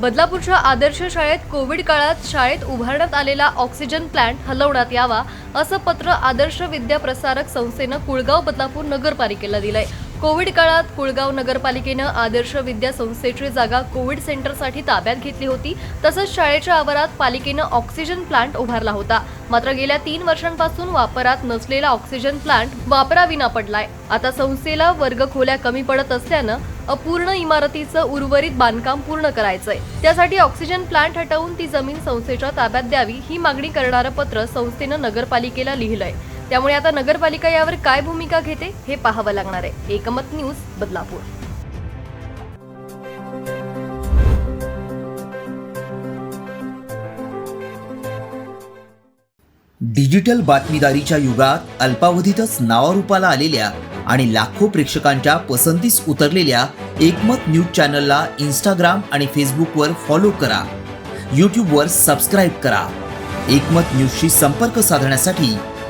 बदलापूरच्या आदर्श शाळेत कोविड काळात शाळेत उभारण्यात आलेला ऑक्सिजन प्लांट हलवण्यात यावा असं पत्र आदर्श विद्या प्रसारक संस्थेनं कुळगाव बदलापूर नगरपालिकेला दिलंय. कोविड काळात कुळगाव नगरपालिकेनं आदर्श विद्या संस्थेची जागा कोविड सेंटरसाठी ताब्यात घेतली होती. तसंच शाळेच्या आवारात पालिकेनं ऑक्सिजन प्लांट उभारला होता. मात्र गेल्या तीन वर्षांपासून वापरात नसलेला ऑक्सिजन प्लांट वापराविना पडलाय. आता संस्थेला वर्ग खोल्या कमी पडत असल्यानं अपूर्ण इमारतीचं उर्वरित बांधकाम पूर्ण करायचंय. त्यासाठी ऑक्सिजन प्लांट हटवून ती जमीन संस्थेच्या ताब्यात द्यावी ही मागणी करणारं पत्र संस्थेनं नगरपालिकेला लिहिलंय. त्यामुळे आता नगरपालिका यावर काय भूमिका घेते हे पाहावं लागणार आहे. एकमत न्यूज बदलापूर. डिजिटल बातमीदारीच्या युगात अल्पावधीतच नावारूपाला आलेल्या आणि लाखो प्रेक्षकांच्या पसंतीस उतरलेल्या एकमत न्यूज चॅनलला इंस्टाग्राम आणि फेसबुकवर फॉलो करा. यूट्यूबवर सबस्क्राईब करा. एकमत न्यूजशी संपर्क साधण्यासाठी